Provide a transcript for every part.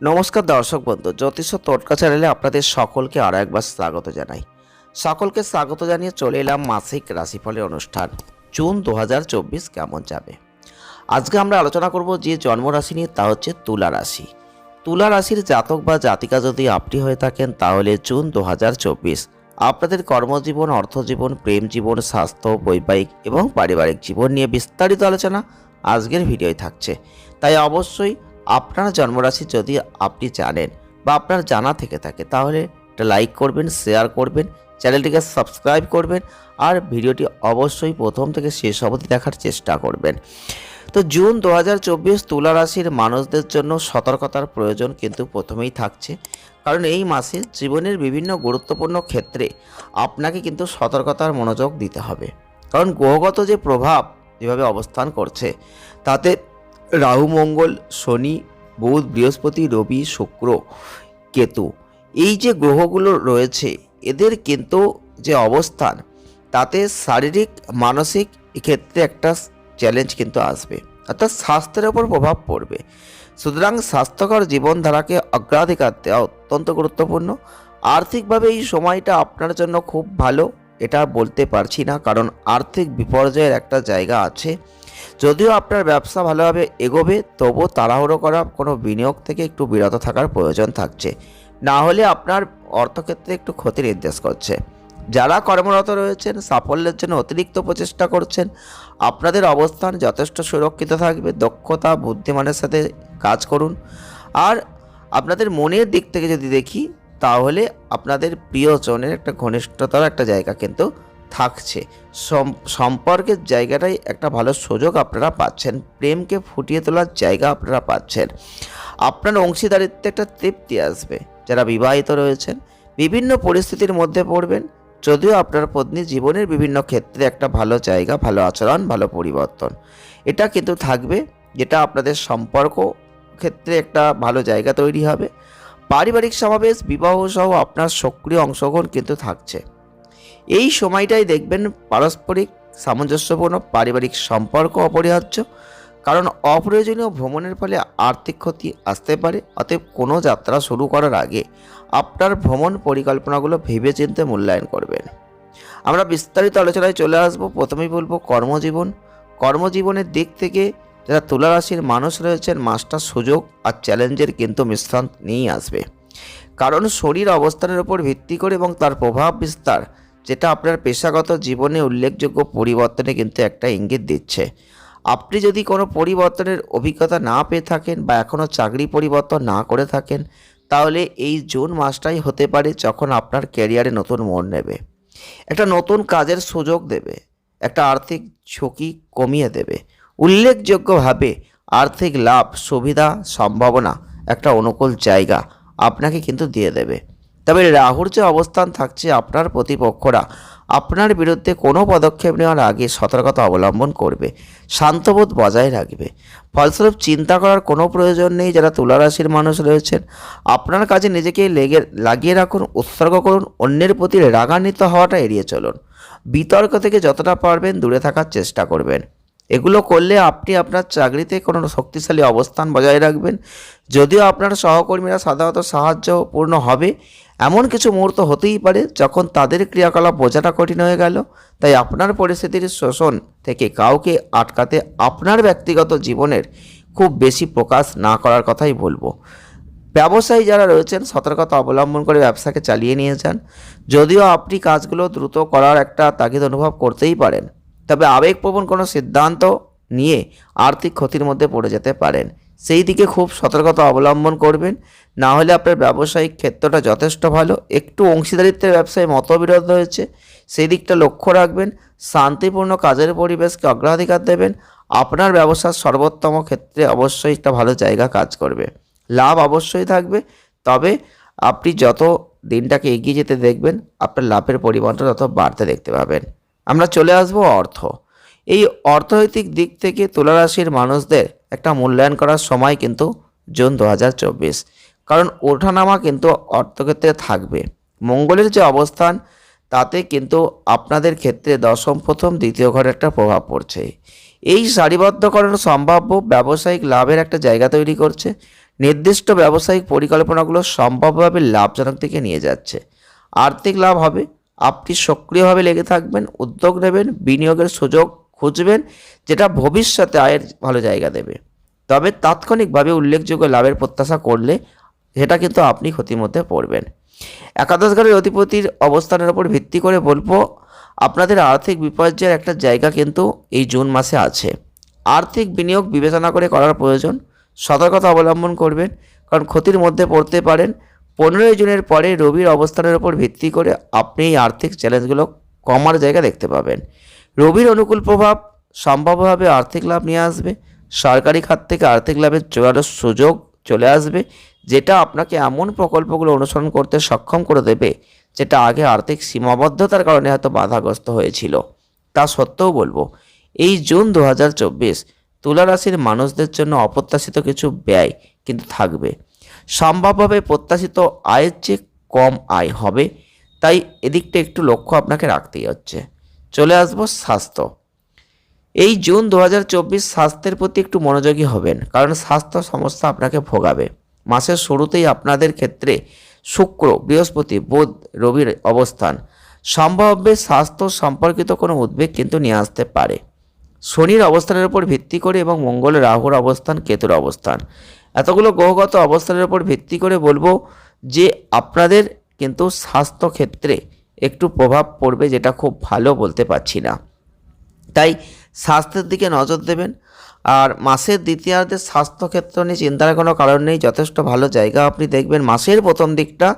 নমস্কার দর্শক বন্ধু, জ্যোতিষ টোটকা চ্যানেলে আপনাদের সকলকে আরও একবার স্বাগত জানাই। সকলকে স্বাগত জানিয়ে চলে এলাম মাসিক রাশিফলের অনুষ্ঠান। জুন দু হাজার চব্বিশ কেমন যাবে? আজকে আমরা আলোচনা করব যে জন্মরাশি নিয়ে, তা হচ্ছে তুলা রাশি। তুলা রাশির জাতক বা জাতিকা যদি আপনি হয়ে থাকেন, তাহলে জুন দু হাজার চব্বিশ আপনাদের কর্মজীবন, অর্থজীবন, প্রেম জীবন, স্বাস্থ্য, বৈবাহিক এবং পারিবারিক জীবন নিয়ে বিস্তারিত আলোচনা আজকের ভিডিওয় থাকছে। তাই অবশ্যই আপনার জন্মরাশি যদি আপনি জানেন বা আপনার জানা থেকে থাকে, তাহলে একটা লাইক করবেন শেয়ার করবেন, চ্যানেলটিকে সাবস্ক্রাইব করবেন আর ভিডিওটি অবশ্যই প্রথম থেকে শেষ অবধি দেখার চেষ্টা করবেন। তো জুন দু হাজার চব্বিশ তুলা রাশির মানুষদের জন্য সতর্কতার প্রয়োজন কিন্তু প্রথমেই থাকছে। কারণ এই মাসে জীবনের বিভিন্ন গুরুত্বপূর্ণ ক্ষেত্রে আপনাকে কিন্তু সতর্কতার মনোযোগ দিতে হবে। কারণ গ্রহগত যে প্রভাব যেভাবে অবস্থান করছে, তাতে রাহু, মঙ্গল, শনি, বুধ, বৃহস্পতি, রবি, শুক্র, কেতু। এই যে গ্রহগুলো রয়েছে, এদের কিন্তু যে অবস্থান, তাতে শারীরিক, মানসিক ক্ষেত্রে একটা চ্যালেঞ্জ কিন্তু আসবে। অর্থাৎ স্বাস্থ্যের ওপর প্রভাব পড়বে। সুতরাং স্বাস্থ্যকর জীবনধারাকে অগ্রাধিকার দেওয়া অত্যন্ত গুরুত্বপূর্ণ। আর্থিকভাবে এই সময়টা আপনার জন্য খুব ভালো, এটা বলতে পারছি না, কারণ আর্থিক বিপর্যয়ের একটা জায়গা আছে। যদিও আপনার ব্যবসা ভালোভাবে এগোবে, তবুও তাড়াহুড়ো করা কোনো বিনিয়োগ থেকে একটু বিরত থাকার প্রয়োজন থাকছে। না হলে আপনার অর্থক্ষেত্রে একটু ক্ষতি নির্দেশ করছে। যারা কর্মরত রয়েছেন, সাফল্যের জন্য অতিরিক্ত প্রচেষ্টা করছেন, আপনাদের অবস্থান যথেষ্ট সুরক্ষিত থাকবে, দক্ষতা, বুদ্ধিমানের সাথে কাজ করুন। আর আপনাদের মনের দিক থেকে যদি দেখি, তাহলে আপনাদের প্রিয়জনের একটা ঘনিষ্ঠতার একটা জায়গা কিন্তু থাকছে। সম্পর্কের জায়গাটাই একটা ভালো সুযোগ আপনারা পাচ্ছেন। প্রেমকে ফুটিয়ে তোলার জায়গা আপনারা পাচ্ছেন। আপনার অংশীদারিত্বে একটা তৃপ্তি আসবে। যারা বিবাহিত রয়েছেন, বিভিন্ন পরিস্থিতির মধ্যে পড়বেন, যদিও আপনার পত্নী জীবনের বিভিন্ন ক্ষেত্রে একটা ভালো জায়গা, ভালো আচরণ, ভালো পরিবর্তন। এটা কিন্তু থাকবে, যেটা আপনাদের সম্পর্ক ক্ষেত্রে একটা ভালো জায়গা তৈরি হবে। পারিবারিক সমাবেশ, বিবাহ সহ আপনার সক্রিয় অংশগ্রহণ কিন্তু থাকছে। এই সময়টাই দেখবেন পারস্পরিক সামঞ্জস্যপূর্ণ পারিবারিক সম্পর্ক অপরিহার্য, কারণ অপ্রয়োজনীয় ভ্রমণের ফলে আর্থিক ক্ষতি আসতে পারে। অতএব কোনো যাত্রা শুরু করার আগে আপনার ভ্রমণ পরিকল্পনাগুলো ভেবেচিন্তে মূল্যায়ন করবেন। আমরা বিস্তারিত আলোচনায় চলে আসব। প্রথমেই বলব কর্মজীবন। কর্মজীবনের দিক থেকে যারা তুলা রাশির মানুষ রয়েছেন, মাস্টার সুযোগ আর চ্যালেঞ্জের কিন্তু মিশ্রণ নিয়েই আসবে। কারণ শরীর অবস্থানের উপর ভিত্তি করে এবং তার প্রভাব বিস্তার যেটা আপনার পেশাগত জীবনে উল্লেখযোগ্য পরিবর্তনে কিন্তু একটা ইঙ্গিত দিচ্ছে। আপনি যদি কোনো পরিবর্তনের অভিজ্ঞতা না পেয়ে থাকেন বা এখনও চাকরি পরিবর্তন না করে থাকেন, তাহলে এই জুন মাসটাই হতে পারে যখন আপনার ক্যারিয়ারে নতুন মোড় নেবে। একটা নতুন কাজের সুযোগ দেবে, একটা আর্থিক ঝুঁকি কমিয়ে দেবে। উল্লেখযোগ্যভাবে আর্থিক লাভ, সুবিধা, সম্ভাবনা একটা অনুকূল জায়গা আপনাকে কিন্তু দিয়ে দেবে। তবে রাহুর যে অবস্থান থাকছে আপনার প্রতিপক্ষরা, আপনার বিরুদ্ধে কোনো পদক্ষেপ নেওয়ার আগে সতর্কতা অবলম্বন করবে, শান্তবোধ বজায় রাখবে। ফলস্বরূপ চিন্তা করার কোনো প্রয়োজন নেই যারা তুলা রাশির মানুষ রয়েছেন। আপনার কাজে নিজেকে লেগে, লাগিয়ে রাখুন, উৎসর্গ করুন, অন্যের প্রতি রাগান্বিত হওয়াটা এড়িয়ে চলুন। বিতর্ক থেকে যতটা পারবেন দূরে থাকার চেষ্টা করবেন। এগুলো করলে আপনি আপনার চাকরিতে কোনো শক্তিশালী অবস্থান বজায় রাখবেন। যদিও আপনার সহকর্মীরা সাধারণত সাহায্যপূর্ণ হবে এমন কিছু মুহূর্ত হতেই পারে যখন তাদের ক্রিয়াকলাপ বোঝাটা কঠিন হয়ে গেল। তাই আপনার পরিস্থিতির শোষণ থেকে কাউকে আটকাতে আপনার ব্যক্তিগত জীবনের খুব বেশি প্রকাশ না করার কথাই বলব। ব্যবসায়ী যারা রয়েছেন, সতর্কতা অবলম্বন করে ব্যবসাকে চালিয়ে নিয়ে যান। যদিও আপনি কাজগুলো দ্রুত করার একটা তাগিদ অনুভব করতেই পারেন, তবে আবেগপ্রবণ কোনো সিদ্ধান্ত নিয়ে আর্থিক ক্ষতির মধ্যে পড়ে যেতে পারেন। সেই দিকে খুব সতর্কতা অবলম্বন করবেন। না হলে আপনার ব্যবসায়িক ক্ষেত্রটা যথেষ্ট ভালো। একটু অংশীদারিত্বের ব্যবসায় মতবিরোধ হয়েছে সেই দিকটা লক্ষ্য রাখবেন। শান্তিপূর্ণ কাজের পরিবেশকে অগ্রাধিকার দেবেন। আপনার ব্যবসার সর্বোত্তম ক্ষেত্রে অবশ্যই একটা ভালো জায়গা কাজ করবে। লাভ অবশ্যই থাকবে। তবে আপনি যত দিনটাকে এগিয়ে যেতে দেখবেন, আপনার লাভের পরিমাণটা তত বাড়তে দেখতে পাবেন। আমরা চলে আসব অর্থ। এই অর্থনৈতিক দিক থেকে তুলারাশির মানুষদের একটা মূল্যায়ন করার সময় কিন্তু জুন দু হাজার চব্বিশ। কারণ ওঠানামা কিন্তু অর্থক্ষেত্রে থাকবে। মঙ্গলের যে অবস্থান, তাতে কিন্তু আপনাদের ক্ষেত্রে দশম, প্রথম, দ্বিতীয় ঘরে একটা প্রভাব পড়ছে। এই সারিবদ্ধকরণ সম্ভাব্য ব্যবসায়িক লাভের একটা জায়গা তৈরি করছে। নির্দিষ্ট ব্যবসায়িক পরিকল্পনাগুলো সম্ভবভাবে লাভজনক দিকে নিয়ে যাচ্ছে। আর্থিক লাভ হবে, আপনি সক্রিয়ভাবে লেগে থাকবেন, উদ্যোগ নেবেন, বিনিয়োগের সুযোগ খুঁজবেন, যেটা ভবিষ্যতে আয়ের ভালো জায়গা দেবে। তবে তাৎক্ষণিকভাবে উল্লেখযোগ্য লাভের প্রত্যাশা করলে সেটা কিন্তু আপনি ক্ষতির মধ্যে পড়বেন। একাদশ ঘরের অধিপতির অবস্থানের ওপর ভিত্তি করে বলব, আপনাদের আর্থিক বিপর্যয়ের একটা জায়গা কিন্তু এই জুন মাসে আছে। আর্থিক বিনিয়োগ বিবেচনা করে করার প্রয়োজন, সতর্কতা অবলম্বন করবেন, কারণ ক্ষতির মধ্যে পড়তে পারেন। পনেরোই জুনের পরে রবির অবস্থানের ওপর ভিত্তি করে আপনি এই আর্থিক চ্যালেঞ্জগুলো কমার জায়গা দেখতে পাবেন। রবির অনুকূল প্রভাব, সম্ভাব্যভাবে আর্থিক লাভ নিয়ে আসবে, সরকারি খাত থেকে আর্থিক লাভের জোরালো সুযোগ চলে আসবে, যেটা আপনাকে এমন প্রকল্পগুলো অনুসরণ করতে সক্ষম করে দেবে, যেটা আগে আর্থিক সীমাবদ্ধতার কারণে হয়তো বাধাগ্রস্ত হয়েছিল। তা সত্ত্বেও বলব, এই জুন দু হাজার চব্বিশ তুলা রাশির মানুষদের জন্য অপ্রত্যাশিত কিছু ব্যয় কিন্তু থাকবে। সম্ভাব্যভাবে প্রত্যাশিত আয়ের চেয়ে কম আয় হবে, তাই এদিকটা একটু লক্ষ্য আপনাকে রাখতেই হচ্ছে। চলে আসব স্বাস্থ্য। এই জুন দু হাজার চব্বিশ স্বাস্থ্যের প্রতি একটু মনোযোগী হবেন, কারণ স্বাস্থ্য সমস্যা আপনাকে ভোগাবে। মাসের শুরুতেই আপনাদের ক্ষেত্রে শুক্র, বৃহস্পতি, বুধ, রবির অবস্থান। সম্ভাব্য স্বাস্থ্য সম্পর্কিত কোনো উদ্বেগ কিন্তু নিয়ে আসতে পারে। শনির অবস্থানের উপর ভিত্তি করে এবং মঙ্গল রাহুর অবস্থান, কেতুর অবস্থান। এতগুলো গ্রহগত অবস্থানের উপর ভিত্তি করে বলব যে আপনাদের কিন্তু স্বাস্থ্য ক্ষেত্রে একটু প্রভাব পড়বে যেটা খুব ভালো বলতে পারছি না। তাই স্বাস্থ্যের দিকে নজর দেবেন। আর মাসের দ্বিতীয়ার্ধে স্বাস্থ্যক্ষেত্র নিয়ে চিন্তার কোনো কারণ নেই, যথেষ্ট ভালো জায়গা। আপনি দেখবেন মাসের প্রথম দিকটা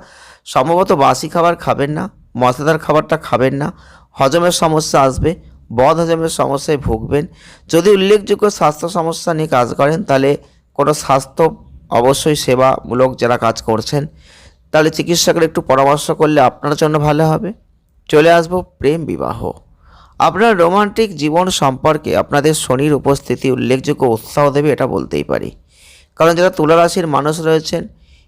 সম্ভবত বাসি খাবার খাবেন না, মশলাদার খাবারটা খাবেন না। হজমের সমস্যা আসবে, বদ হজমের সমস্যায় ভুগবেন। যদি উল্লেখযোগ্য স্বাস্থ্য সমস্যা নিয়ে কাজ করেন, তাহলে কোনো স্বাস্থ্য অবশ্যই সেবামূলক যারা কাজ করছেন তাহলে চিকিৎসকের একটু পরামর্শ করলে আপনার জন্য ভালো হবে। চলে আসব প্রেম বিবাহ। আপনার রোমান্টিক জীবন সম্পর্কে আপনাদের শনির উপস্থিতি উল্লেখযোগ্য উৎসাহ দেবে এটা বলতেই পারি। কারণ যারা তুলা রাশির মানুষ রয়েছেন,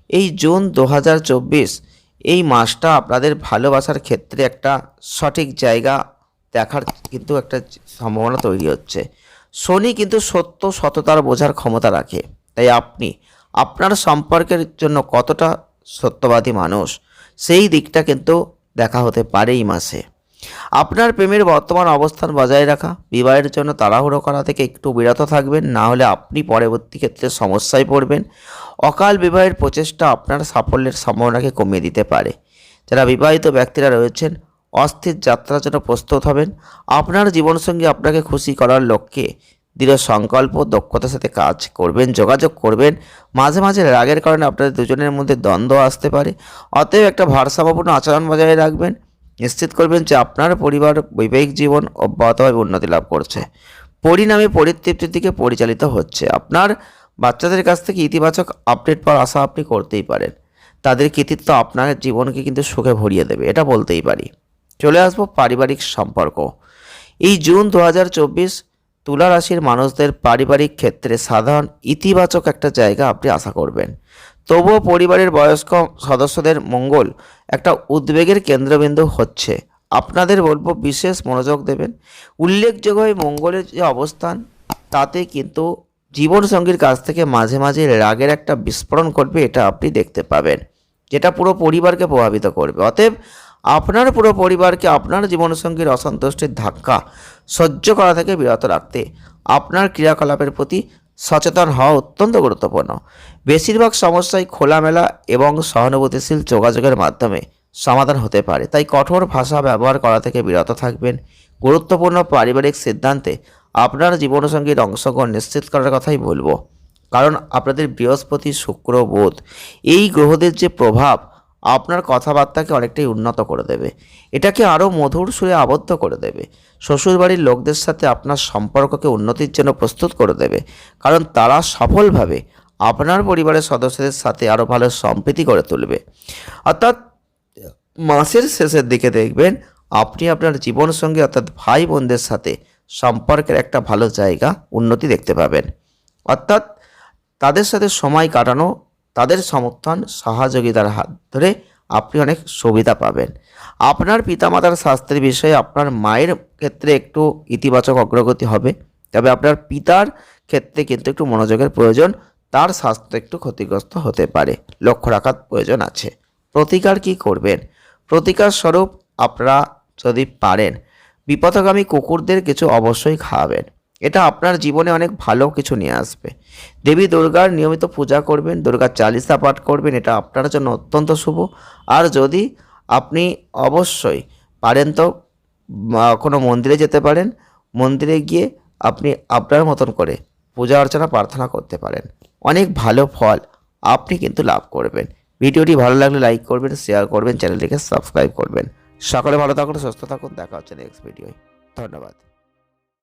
এই জুন দু হাজার চব্বিশ এই মাসটা আপনাদের ভালোবাসার ক্ষেত্রে একটা সঠিক জায়গা দেখার কিন্তু একটা সম্ভাবনা তৈরি হচ্ছে। শনি কিন্তু সত্য সততার বোঝার ক্ষমতা রাখে। তাই আপনি আপনার সম্পর্কের জন্য কতটা সত্যবাদী মানুষ। সেই দিকটা কিন্তু দেখা হতে পারে এই মাসে। আপনার প্রেমের বর্তমান অবস্থান বজায় রাখা, বিবাহের জন্য তাড়াহুড়ো করা থেকে একটু বিরত থাকবেন, না হলে আপনি পরবর্তী ক্ষেত্রে সমস্যায় পড়বেন। অকাল বিবাহের প্রচেষ্টা আপনার সাফল্যের সম্ভাবনাকে কমিয়ে দিতে পারে। যারা বিবাহিত ব্যক্তিরা রয়েছেন, অস্থির যাত্রার জন্য প্রস্তুত হবেন। আপনার জীবনসঙ্গী আপনাকে খুশি করার লক্ষ্যে দৃঢ় সংকল্প, দক্ষতার সাথে কাজ করবেন, যোগাযোগ করবেন। মাঝে মাঝে রাগের কারণে আপনাদের দুজনের মধ্যে দ্বন্দ্ব আসতে পারে। অতএব একটা ভারসাম্যপূর্ণ আচরণ বজায় রাখবেন। নিশ্চিত করবেন যে আপনার পরিবার বৈবাহিক জীবন অব্যাহতভাবে উন্নতি লাভ করছে। পরিণামে পরিতৃপ্তির দিকে পরিচালিত হচ্ছে। আপনার বাচ্চাদের কাছ থেকে ইতিবাচক আপডেট পাওয়ার আশা আপনি করতেই পারেন। তাদের কৃতিত্ব আপনার জীবনকে কিন্তু সুখে ভরিয়ে দেবে, এটা বলতেই পারি। চলে আসব পারিবারিক সম্পর্ক। এই জুন দু হাজার চব্বিশ তুলা রাশির মানুষদের পারিবারিক ক্ষেত্রে সাধারণ ইতিবাচক একটা জায়গা আপনি আশা করবেন। তবুও পরিবারের বয়স্ক সদস্যদের মঙ্গল একটা উদ্বেগের কেন্দ্রবিন্দু হচ্ছে। আপনাদের বলব বিশেষ মনোযোগ দেবেন। উল্লেখযোগ্য মঙ্গলের যে অবস্থান, তাতে কিন্তু জীবনসঙ্গীর কাছ থেকে মাঝে মাঝে রাগের একটা বিস্ফোরণ করবে এটা আপনি দেখতে পাবেন। যেটা পুরো পরিবারকে প্রভাবিত করবে। অতএব আপনার পুরো পরিবারকে আপনার জীবনসঙ্গীর অসন্তুষ্টির ধাক্কা সহ্য করা থেকে বিরত রাখতে আপনার ক্রিয়াকলাপের প্রতি সচেতন হওয়া অত্যন্ত গুরুত্বপূর্ণ। বেশিরভাগ সমস্যাই খোলামেলা এবং সহানুভূতিশীল যোগাযোগের মাধ্যমে সমাধান হতে পারে। তাই কঠোর ভাষা ব্যবহার করা থেকে বিরত থাকবেন। গুরুত্বপূর্ণ পারিবারিক সিদ্ধান্তে আপনার জীবনসঙ্গীর অংশগ্রহণ নিশ্চিত করার কথাই বলব। কারণ আপনাদের বৃহস্পতি, শুক্র, বোধ এই গ্রহদের যে প্রভাব আপনার কথাবার্তাকে অনেকটাই উন্নত করে দেবে। এটাকে আরও মধুর সুরে আবদ্ধ করে দেবে। শ্বশুরবাড়ির লোকদের সাথে আপনার সম্পর্ককে উন্নতির জন্য প্রস্তুত করে দেবে। কারণ তারা সফলভাবে আপনার পরিবারের সদস্যদের সাথে আরও ভালো সম্প্রীতি গড়ে তুলবে। অর্থাৎ মাসের শেষের দিকে দেখবেন, আপনি আপনার জীবনসঙ্গী অর্থাৎ ভাই বোনদের সাথে সম্পর্কের একটা ভালো জায়গা উন্নতি দেখতে পাবেন। অর্থাৎ তাদের সাথে সময় কাটানো তাদের সমর্থন, সহযোগিতার হাত ধরে আপনি অনেক সুবিধা পাবেন। আপনার পিতামাতার স্বাস্থ্যের বিষয়ে আপনার মায়ের ক্ষেত্রে একটু ইতিবাচক অগ্রগতি হবে, তবে আপনার পিতার ক্ষেত্রে কিন্তু একটু মনোযোগের প্রয়োজন, তার স্বাস্থ্য একটু ক্ষতিগ্রস্ত হতে পারে, লক্ষ্য রাখার প্রয়োজন আছে। প্রতিকার কি করবেন? প্রতিকার স্বরূপ আপনারা যদি পারেন, বিপথগামী কুকুরদের কিছু অবশ্যই খাওয়াবেন। এটা আপনার জীবনে অনেক ভালো কিছু নিয়ে আসবে। দেবী দুর্গার নিয়মিত পূজা করবেন, দুর্গার চালিসা পাঠ করবেন, এটা আপনার জন্য অত্যন্ত শুভ। আর যদি আপনি অবশ্যই পারেন তো কোনো মন্দিরে যেতে পারেন, মন্দিরে গিয়ে আপনি আপনার মতন করে পূজা অর্চনা, প্রার্থনা করতে পারেন। অনেক ভালো ফল আপনি কিন্তু লাভ করবেন। ভিডিওটি ভালো লাগলে লাইক করবেন শেয়ার করবেন, চ্যানেলটিকে সাবস্ক্রাইব করবেন। সকলে ভালো থাকুন, সুস্থ থাকুন, দেখা হচ্ছে নেক্সট ভিডিওয় ধন্যবাদ।